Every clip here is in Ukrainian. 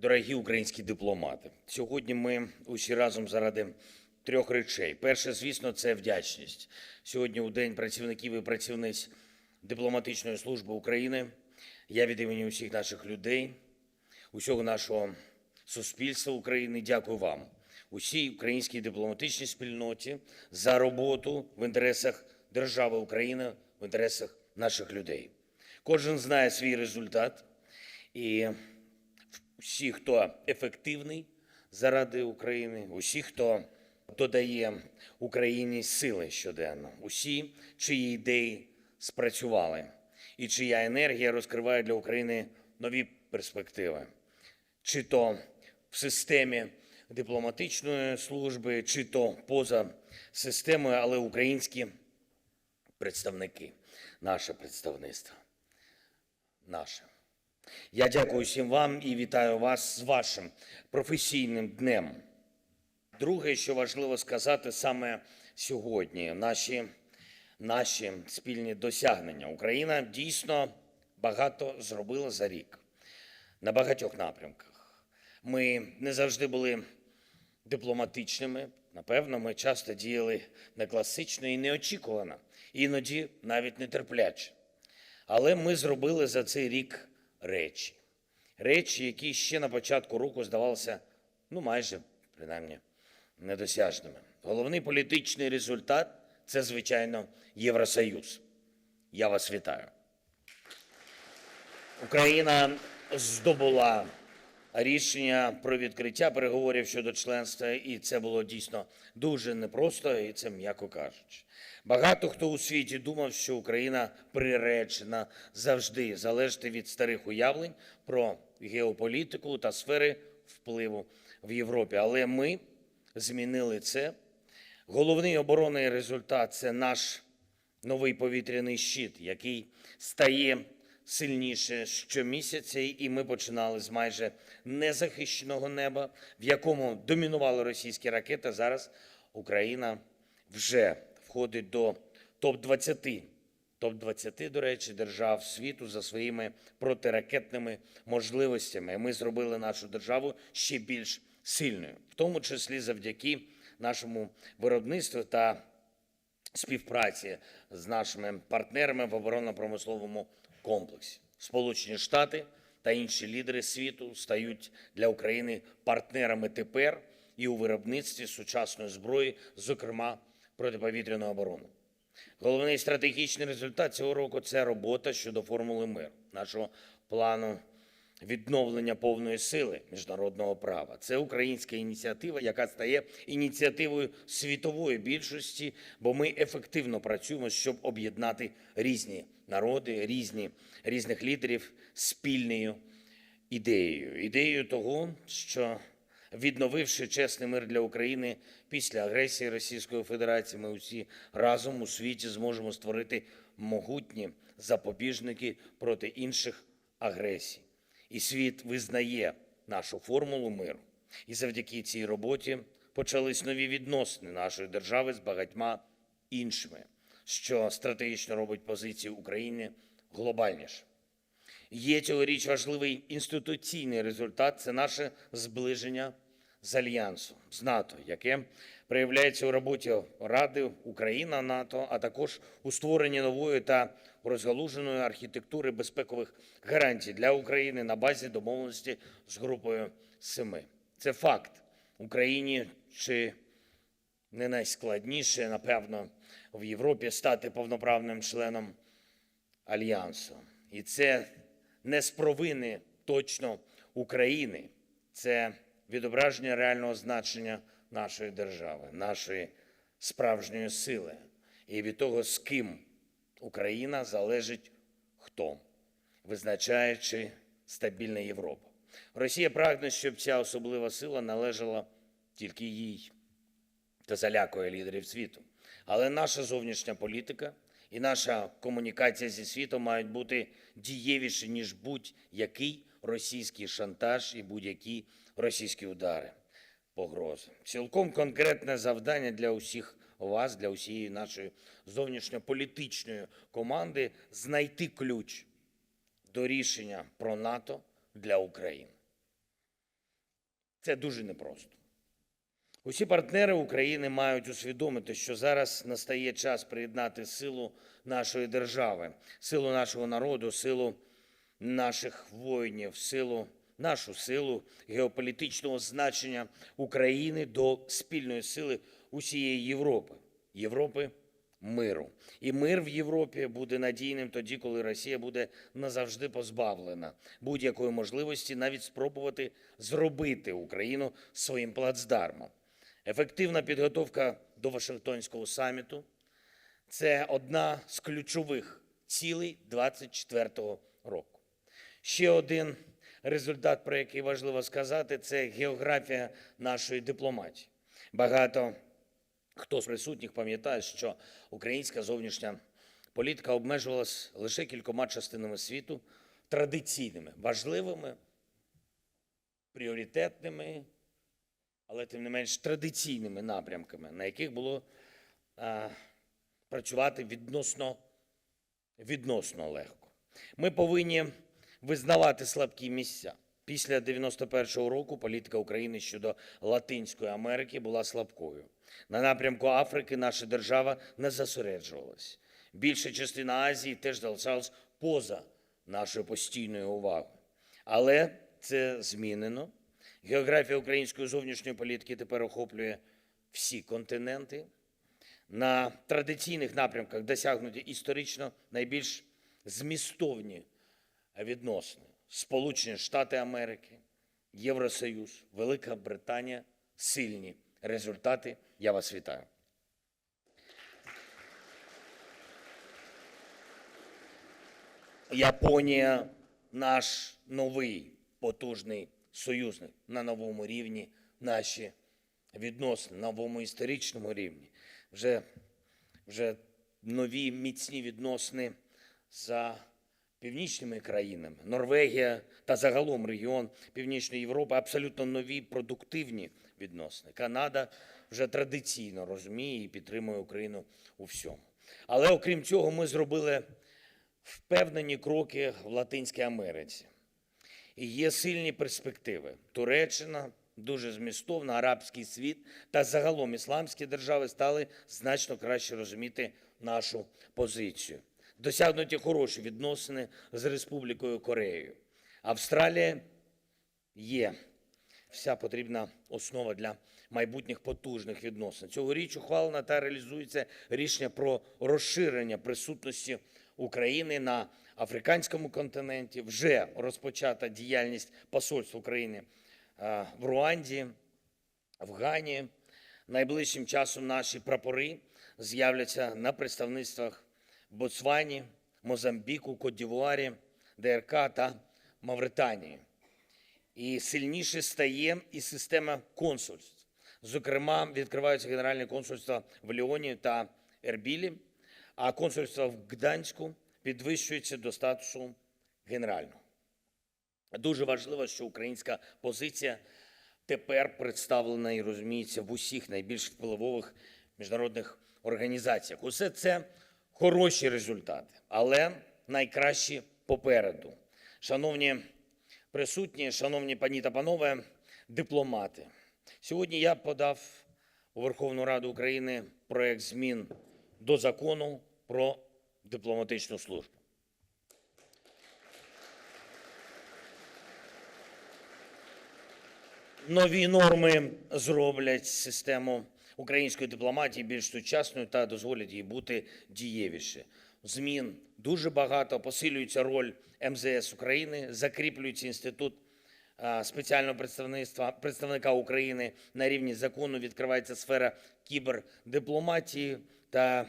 Дорогі українські дипломати, сьогодні ми усі разом заради трьох речей. Перше, звісно, це вдячність. Сьогодні, у День працівників і працівниць дипломатичної служби України, я від імені усіх наших людей, усього нашого суспільства України дякую вам, усій українській дипломатичній спільноті за роботу в інтересах держави України, в інтересах наших людей. Кожен знає свій результат і всі, хто ефективний заради України, усі, хто додає Україні сили щоденно, усі, чиї ідеї спрацювали, і чия енергія розкриває для України нові перспективи, чи то в системі дипломатичної служби, чи то поза системою, але українські представники, наше представництво, наше. Я дякую всім вам і вітаю вас з вашим професійним днем. Друге, що важливо сказати саме сьогодні, наші, наші спільні досягнення. Україна дійсно багато зробила за рік на багатьох напрямках. Ми не завжди були дипломатичними. Напевно, ми часто діяли не класично і неочікувано, іноді навіть нетерпляче. Але ми зробили за цей рік речі. Речі, які ще на початку року здавалися, ну майже принаймні, недосяжними. Головний політичний результат це, звичайно, Євросоюз. Я вас вітаю. Україна здобула рішення про відкриття переговорів щодо членства, і це було дійсно дуже непросто, і це м'яко кажучи. Багато хто у світі думав, що Україна приречена завжди залежати від старих уявлень про геополітику та сфери впливу в Європі. Але ми змінили це. Головний оборонний результат це наш новий повітряний щит, який стає сильніше щомісяця, і ми починали з майже незахищеного неба, в якому домінували російські ракети. Зараз Україна вже входить до топ-20, топ-20, до речі, держав світу за своїми протиракетними можливостями. Ми зробили нашу державу ще більш сильною, в тому числі завдяки нашому виробництву та співпраці з нашими партнерами в оборонно-промисловому комплексі. Сполучені Штати та інші лідери світу стають для України партнерами тепер і у виробництві сучасної зброї, зокрема протиповітряної оборони. Головний стратегічний результат цього року це робота щодо формули миру, нашого плану відновлення повної сили міжнародного права. Це українська ініціатива, яка стає ініціативою світової більшості, бо ми ефективно працюємо, щоб об'єднати різні народи, різні, різних лідерів спільною ідеєю. Ідеєю того, що відновивши чесний мир для України після агресії Російської Федерації, ми усі разом у світі зможемо створити могутні запобіжники проти інших агресій. І світ визнає нашу формулу миру. І завдяки цій роботі почались нові відносини нашої держави з багатьма іншими, що стратегічно робить позицію України глобальніше. Є цьогоріч важливий інституційний результат це наше зближення з Альянсом, з НАТО, яке проявляється у роботі Ради Україна НАТО, а також у створенні нової та розгалуженої архітектури безпекових гарантій для України на базі домовленості з групою семи. Це факт Україні чи не найскладніше, напевно, в Європі стати повноправним членом альянсу. І це не з провини точно України, це відображення реального значення нашої держави, нашої справжньої сили. І від того, з ким Україна залежить хто, визначаючи стабільна Європа. Росія прагне, щоб ця особлива сила належала тільки їй та залякує лідерів світу. Але наша зовнішня політика і наша комунікація зі світом мають бути дієвіші, ніж будь-який російський шантаж і будь-які російські удари, погрози. Цілком конкретне завдання для усіх вас, для усієї нашої зовнішньополітичної команди знайти ключ до рішення про НАТО для України. Це дуже непросто. Усі партнери України мають усвідомити, що зараз настає час приєднати силу нашої держави, силу нашого народу, силу наших воїнів, силу, нашу силу геополітичного значення України до спільної сили усієї Європи, Європи миру. І мир в Європі буде надійним тоді, коли Росія буде назавжди позбавлена будь-якої можливості навіть спробувати зробити Україну своїм плацдармом. Ефективна підготовка до Вашингтонського саміту це одна з ключових цілей 24-го року. Ще один результат, про який важливо сказати, це географія нашої дипломатії. Багато хто з присутніх пам'ятає, що українська зовнішня політика обмежувалась лише кількома частинами світу традиційними, важливими, пріоритетними, але тим не менш традиційними напрямками, на яких було а, працювати відносно, відносно легко. Ми повинні визнавати слабкі місця. Після 91-го року політика України щодо Латинської Америки була слабкою. На напрямку Африки наша держава не зосереджувалась. Більша частина Азії теж залишалась поза нашою постійною увагою. Але це змінено. Географія української зовнішньої політики тепер охоплює всі континенти. На традиційних напрямках досягнуті історично найбільш змістовні відносини. Сполучені Штати Америки, Євросоюз, Велика Британія сильні результати. Я вас вітаю. Японія наш новий потужний союзник на новому рівні, наші відносини, на новому історичному рівні. Вже, вже нові міцні відносини за північними країнами, Норвегія та загалом регіон Північної Європи абсолютно нові продуктивні відносини. Канада вже традиційно розуміє і підтримує Україну у всьому. Але окрім цього, ми зробили впевнені кроки в Латинській Америці. І є сильні перспективи. Туреччина дуже змістовна, арабський світ та загалом ісламські держави стали значно краще розуміти нашу позицію. Досягнуті хороші відносини з Республікою Кореєю. Австралія є вся потрібна основа для майбутніх потужних відносин. Цьогоріч ухвалено та реалізується рішення про розширення присутності України на африканському континенті. Вже розпочата діяльність посольств України е, в Руанді, в Гані. Найближчим часом наші прапори з'являться на представництвах Ботсвані, Мозамбіку, Кот-Дівуарі, ДРК та Мавританії. І сильніше стає і система консульств. Зокрема, відкриваються генеральні консульства в Ліоні та Ербілі, а консульство в Гданську підвищується до статусу генерального. Дуже важливо, що українська позиція тепер представлена і розуміється в усіх найбільш впливових міжнародних організаціях. Усе це хороші результати, але найкращі попереду. Шановні присутні, шановні пані та панове, дипломати. Сьогодні я подав у Верховну Раду України проект змін до закону про дипломатичну службу. Нові норми зроблять систему української дипломатії більш сучасною та дозволять їй бути дієвіше. Змін дуже багато. Посилюється роль МЗС України, закріплюється інститут спеціального представництва представника України на рівні закону. Відкривається сфера кібердипломатії та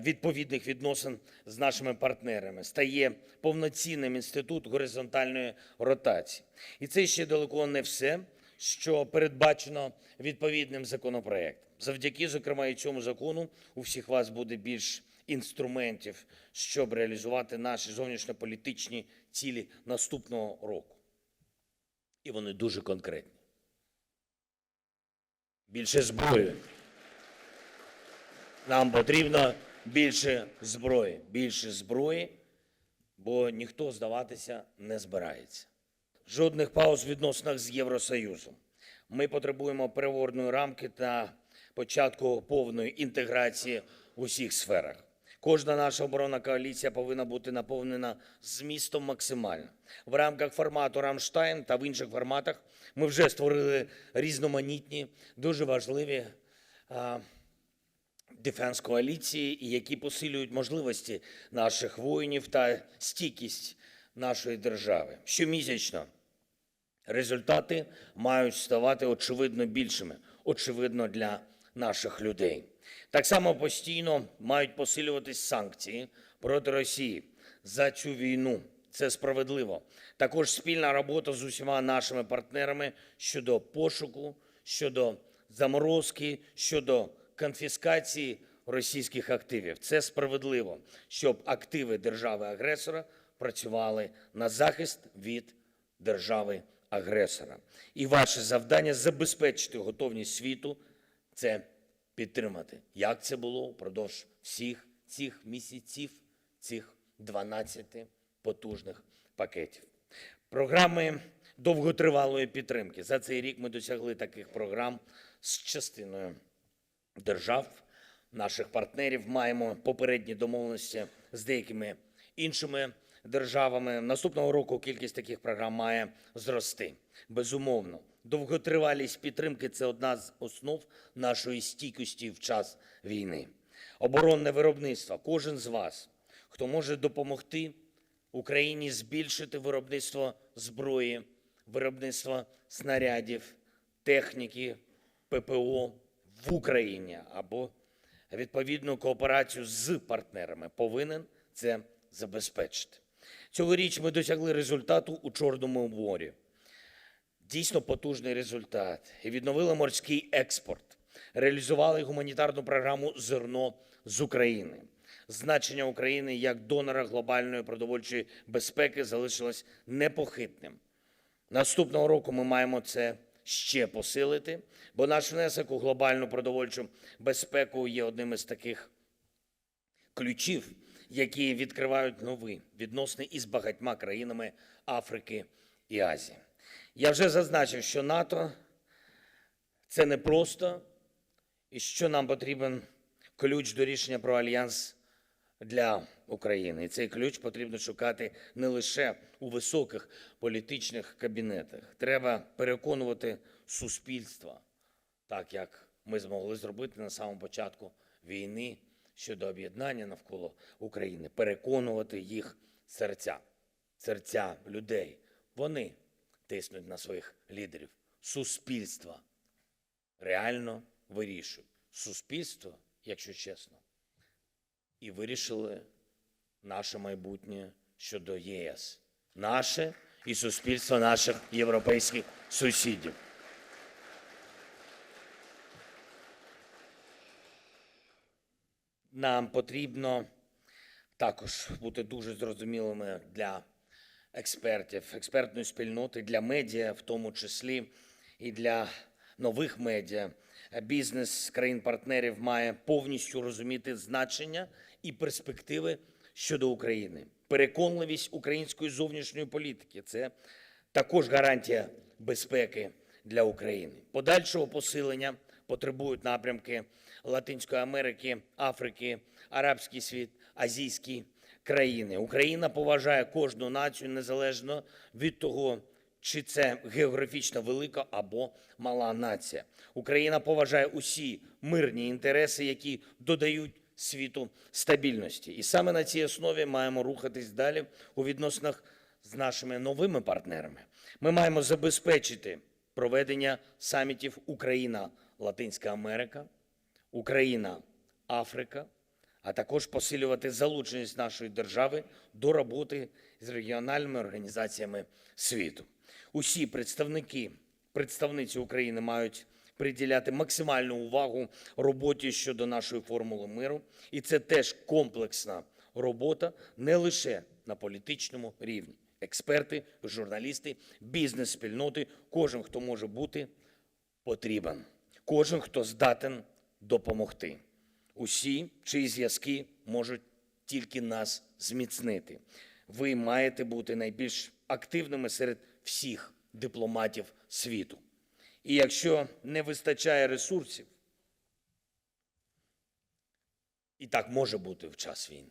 відповідних відносин з нашими партнерами. Стає повноцінним інститут горизонтальної ротації. І це ще далеко не все що передбачено відповідним законопроектом. Завдяки, зокрема, і цьому закону у всіх вас буде більш інструментів, щоб реалізувати наші зовнішньополітичні цілі наступного року. І вони дуже конкретні. Більше зброї. Нам потрібно більше зброї. Більше зброї, бо ніхто здаватися не збирається жодних пауз в відносинах з Євросоюзом. Ми потребуємо переговорної рамки та початку повної інтеграції в усіх сферах. Кожна наша оборонна коаліція повинна бути наповнена змістом максимально. В рамках формату Рамштайн та в інших форматах ми вже створили різноманітні, дуже важливі дефенс коаліції, які посилюють можливості наших воїнів та стійкість нашої держави. Щомісячно результати мають ставати очевидно більшими, очевидно для наших людей. Так само постійно мають посилюватись санкції проти Росії за цю війну. Це справедливо. Також спільна робота з усіма нашими партнерами щодо пошуку, щодо заморозки, щодо конфіскації російських активів. Це справедливо, щоб активи держави-агресора працювали на захист від держави-агресора. І ваше завдання забезпечити готовність світу це підтримати. Як це було впродовж всіх цих місяців, цих 12 потужних пакетів. Програми довготривалої підтримки. За цей рік ми досягли таких програм з частиною держав, наших партнерів. Маємо попередні домовленості з деякими іншими державами. Наступного року кількість таких програм має зрости. Безумовно, довготривалість підтримки це одна з основ нашої стійкості в час війни. Оборонне виробництво. Кожен з вас, хто може допомогти Україні збільшити виробництво зброї, виробництво снарядів, техніки, ППО в Україні або відповідну кооперацію з партнерами повинен це забезпечити. Цьогоріч ми досягли результату у Чорному морі. Дійсно потужний результат. І відновили морський експорт, реалізували гуманітарну програму Зерно з України. Значення України як донора глобальної продовольчої безпеки залишилось непохитним. Наступного року ми маємо це ще посилити, бо наш внесок у глобальну продовольчу безпеку є одним із таких ключів, які відкривають нові відносини із багатьма країнами Африки і Азії. Я вже зазначив, що НАТО це не просто, і що нам потрібен ключ до рішення про альянс для України. І цей ключ потрібно шукати не лише у високих політичних кабінетах. Треба переконувати суспільство, так як ми змогли зробити на самому початку війни щодо об'єднання навколо України, переконувати їх серця, серця людей. Вони тиснуть на своїх лідерів. Суспільство реально вирішують. Суспільство, якщо чесно, і вирішили наше майбутнє щодо ЄС. Наше і суспільство наших європейських сусідів. Нам потрібно також бути дуже зрозумілими для експертів, експертної спільноти, для медіа, в тому числі і для нових медіа. Бізнес країн-партнерів має повністю розуміти значення і перспективи щодо України. Переконливість української зовнішньої політики це також гарантія безпеки для України. Подальшого посилення потребують напрямки Латинської Америки, Африки, Арабський світ, азійські країни. Україна поважає кожну націю незалежно від того, чи це географічно велика або мала нація. Україна поважає усі мирні інтереси, які додають світу стабільності. І саме на цій основі маємо рухатись далі у відносинах з нашими новими партнерами. Ми маємо забезпечити проведення самітів Україна, Латинська Америка, Україна, Африка, а також посилювати залученість нашої держави до роботи з регіональними організаціями світу. Усі представники, представниці України мають приділяти максимальну увагу роботі щодо нашої формули миру, і це теж комплексна робота не лише на політичному рівні. Експерти, журналісти, бізнес-спільноти, кожен, хто може бути потрібен, кожен, хто здатен допомогти. Усі, чиї зв'язки можуть тільки нас зміцнити. Ви маєте бути найбільш активними серед всіх дипломатів світу. І якщо не вистачає ресурсів, і так може бути в час війни.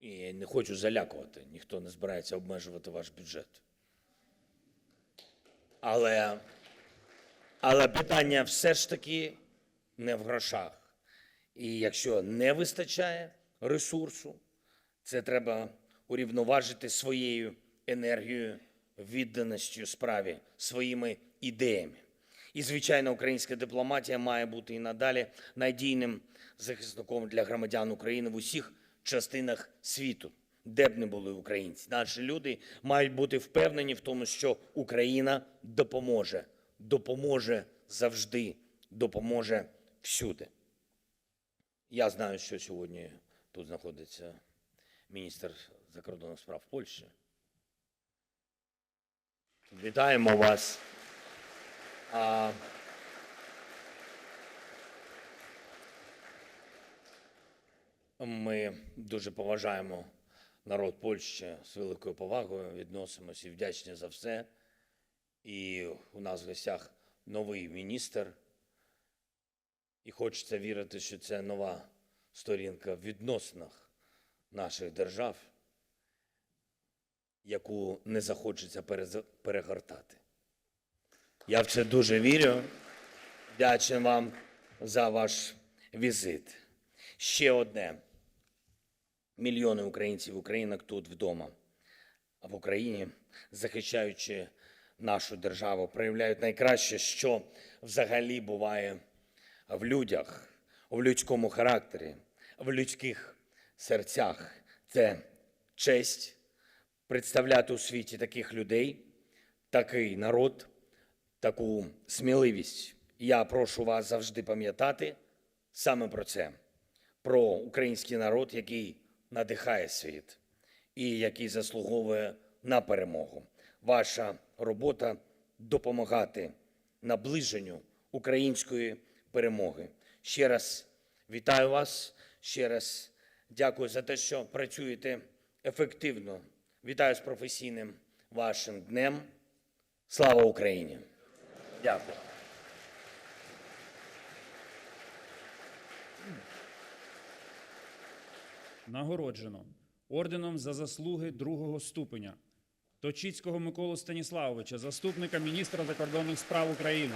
І я не хочу залякувати, ніхто не збирається обмежувати ваш бюджет. Але, але питання все ж таки не в грошах. І якщо не вистачає ресурсу, це треба урівноважити своєю енергією, відданістю справі, своїми ідеями. І, звичайно, українська дипломатія має бути і надалі надійним захисником для громадян України в усіх частинах світу, де б не були українці. Наші люди мають бути впевнені в тому, що Україна допоможе, допоможе завжди, допоможе всюди. Я знаю, що сьогодні тут знаходиться міністр закордонних справ Польщі. Вітаємо вас. А, Ми дуже поважаємо народ Польщі з великою повагою, відносимося і вдячні за все. І у нас в гостях новий міністр. І хочеться вірити, що це нова сторінка в відносинах наших держав, яку не захочеться перегортати. Я в це дуже вірю. Дякую вам за ваш візит. Ще одне. Мільйони українців, українок тут вдома, а в Україні, захищаючи нашу державу, проявляють найкраще, що взагалі буває в людях, в людському характері, в людських серцях. Це честь представляти у світі таких людей, такий народ, таку сміливість. Я прошу вас завжди пам'ятати саме про це, про український народ, який надихає світ і який заслуговує на перемогу. Ваша робота допомагати наближенню української перемоги. Ще раз вітаю вас, ще раз дякую за те, що працюєте ефективно. Вітаю з професійним вашим днем. Слава Україні! Дякую. Нагороджено орденом за заслуги другого ступеня Точицького Миколу Станіславовича, заступника міністра закордонних справ України,